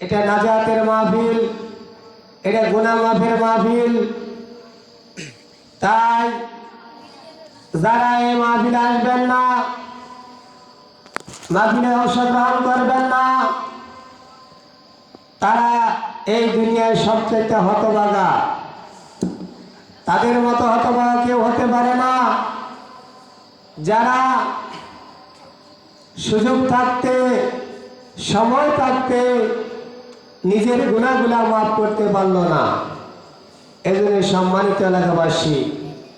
এটা নাজাতের মাহফিল, এটা গুনা মাফের মাহফিল। তাই যারা এই মাহফিল আসবেন না, মাহফিলে অংশগ্রহণ করবেন না, তারা এই দুনিয়ায় সবচেয়ে হতবাগা তাদের মতো হতবাগা কেউ হতে পারে না। যারা সুযোগ থাকতে, সময় থাকতে নিজের গুণাগুলা মাফ করতে পারল না। এজন্য সম্মানিত এলাকাবাসী,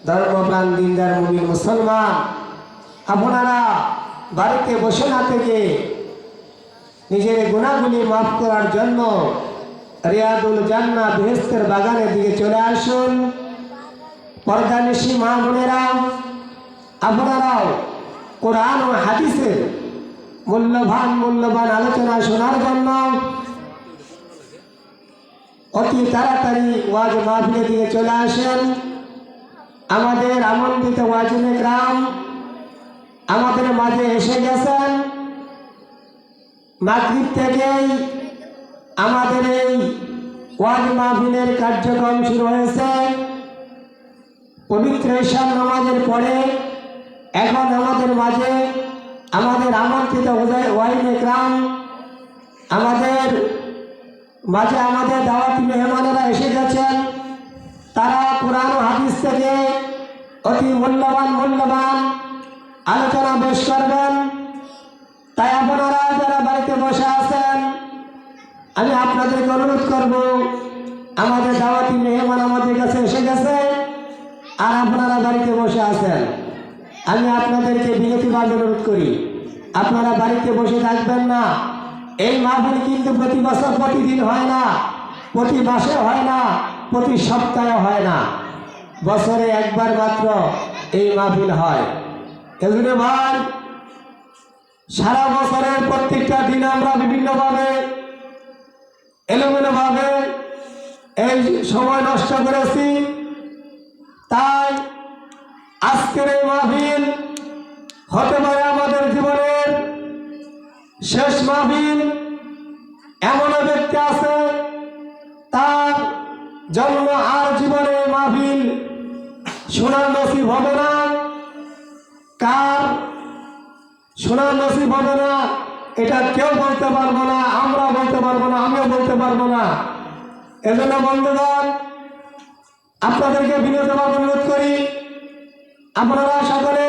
ধর্মপ্রাণ দিনদার মুমিন মুসলমান, আপনারা বাড়িতে বসে না থেকে নিজের গুণাগুলি মাফ করার জন্য রিয়াদুল জান্না বেহেস্তের বাগানের দিকে চলে আসুন। পর্দানিশী মা বোনেরা, আপনারাও কোরআন ও হাদিসের মূল্যবান মূল্যবান আলোচনা শোনার জন্য অতি তাড়াতাড়ি ওয়াজ মাহফিলের দিকে চলে আসেন। আমাদের আমন্ত্রিত ওয়াজিনে গ্রাম আমাদের মাঝে এসে গেছেন। মাগরিব থেকেই আমাদের এই ওয়াজ মাহফিলের কার্যক্রম শুরু হয়েছে। পবিত্র ঈশান নামাজের পরে এখন আমাদের মাঝে আমাদের আমন্ত্রিত ওয়াইনে গ্রাম আমাদের মাঝে আমাদের দাওয়াতি মেহমানেরা এসে গেছেন। তারা ও হাদিস থেকে অতি মূল্যবান মূল্যবান আলোচনা বেশ করবেন। তাই আপনারা যারা বাড়িতে বসে আছেন, আমি আপনাদেরকে অনুরোধ করব, আমাদের দাওয়াতি মেহমান আমাদের কাছে এসে গেছে আর আপনারা বাড়িতে বসে আছেন। আমি আপনাদেরকে বিনতিভাবে অনুরোধ করি, আপনারা বাড়িতে বসে থাকবেন না। এই মাহফিল কিন্তু প্রতি বছর প্রতিদিন হয় না। প্রতি মাসে হয় না, প্রতি সপ্তাহে হয় না। বছরে একবার মাত্র এই মাহফিল হয়। এজন্য ভাই, সারা বছরের প্রত্যেকটা দিন আমরা বিভিন্নভাবে, এলোমেলোভাবে এই সময় নষ্ট করেছি। তাই আজকের এই মাহফিল হতে পারে আমাদের জীবনের শেষ মাহফিল। এমনও ব্যক্তি আছে, তার জন্ম আর জীবনে এই মাহফিল শোনার নসিব হবে না। কার শোনার নসিব হবে না, এটা কেউ বলতে পারব না, আমরা বলতে পারব না, আমিও বলতে পারব না। এজন্য বন্ধুগণ, আপনাদেরকে বিনোদন অনুরোধ করি, আপনারা সকলে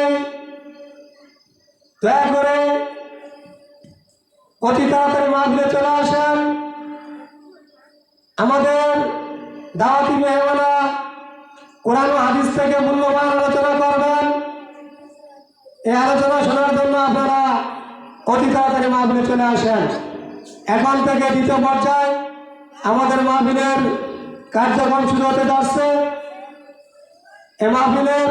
দয়া করে অতি তাড়াতাড়ি মাহফিলে চলে আসেন? আমাদের দাওয়াতি মেহমানা কোরআন হাদিস থেকে মূল্যবান আলোচনা করবেন। এই আলোচনা শোনার জন্য আপনারা অতি তাড়াতাড়ি মাহফিলে চলে আসেন? এখন থেকে দ্বিতীয় পর্যায়ে আমাদের মাহফিলের কার্যক্রম শুরু হতে যাচ্ছে। এ মাহফিলের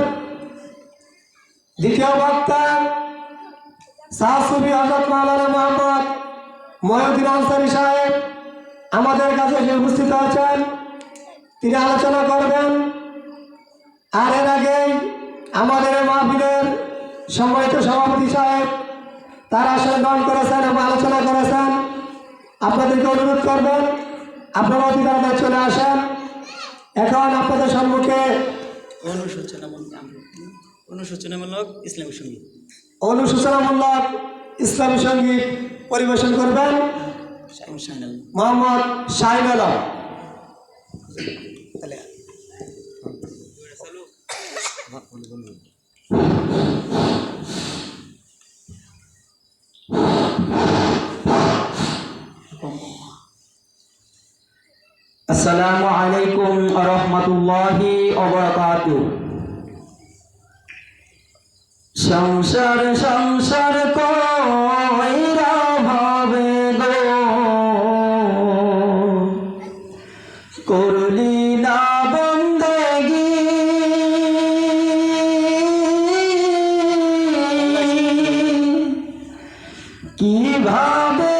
দ্বিতীয় বক্তা সাহসুবি হজরত মাওলানা মোহাম্মদ মহিউদ্দিন আনসারি সাহেব আমাদের কাছে উপস্থিত আছেন। তিনি আলোচনা করবেন। আর এর আগে আমাদের মাহফিলের সম্মানিত সভাপতি সাহেব তারা গ্রহণ করেছেন এবং আলোচনা করেছেন। আপনাদেরকে অনুরোধ করবেন, আপনারা অতি তাড়াতাড়ি চলে আসেন। এখন আপনাদের সম্মুখে অনুশোচনামূলক ইসলামী সংগীত। অনুসূচনামূলক ইসলামী সংগীত পরিবেশন করবেন মোহাম্মদ শাহিন আলম। আসসালামু আলাইকুম রহমতুল্লাহি সংসার সংসার কইরা ভাবে গো? করলি না বন্দেগি। কীভাবে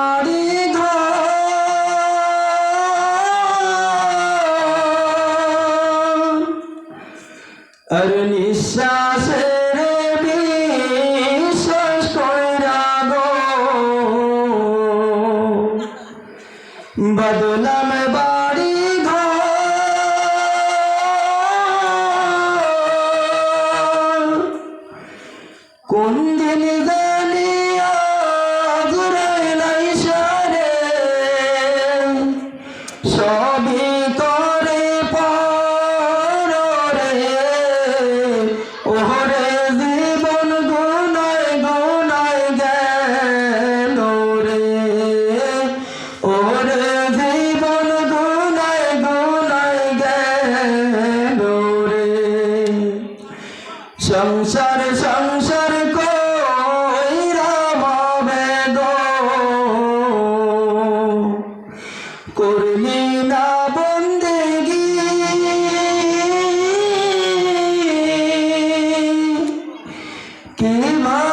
বদলাম বাড়ি ঘর। কোন দিন জানি সারে সবই করে সংসার সংসার কইরা ভাবে গো। করলি না বন্দেগি। কে কাটাইবি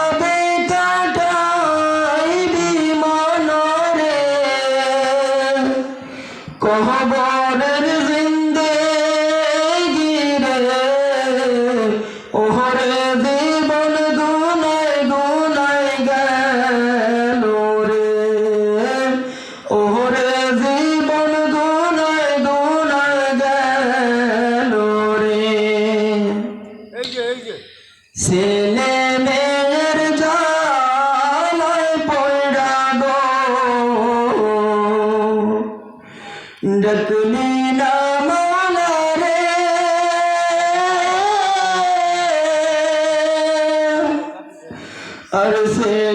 ডকলি না মালা রে আর ছেলে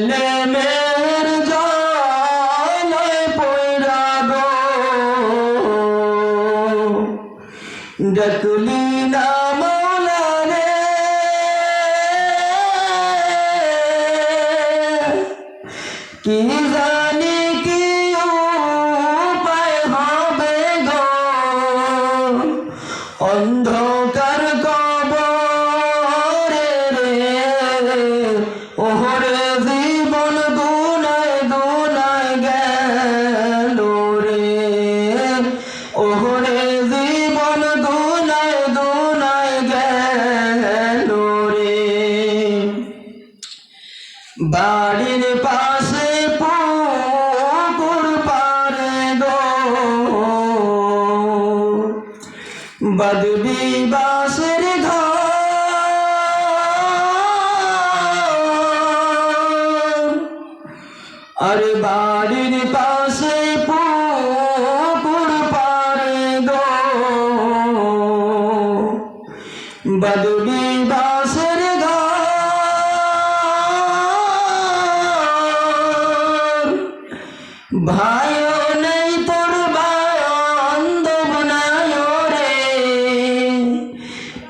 বদবি বাসের ঘর। বাড়ির পাশে পুকুর পারে গো। বদবি বাসের ঘর। ভাইও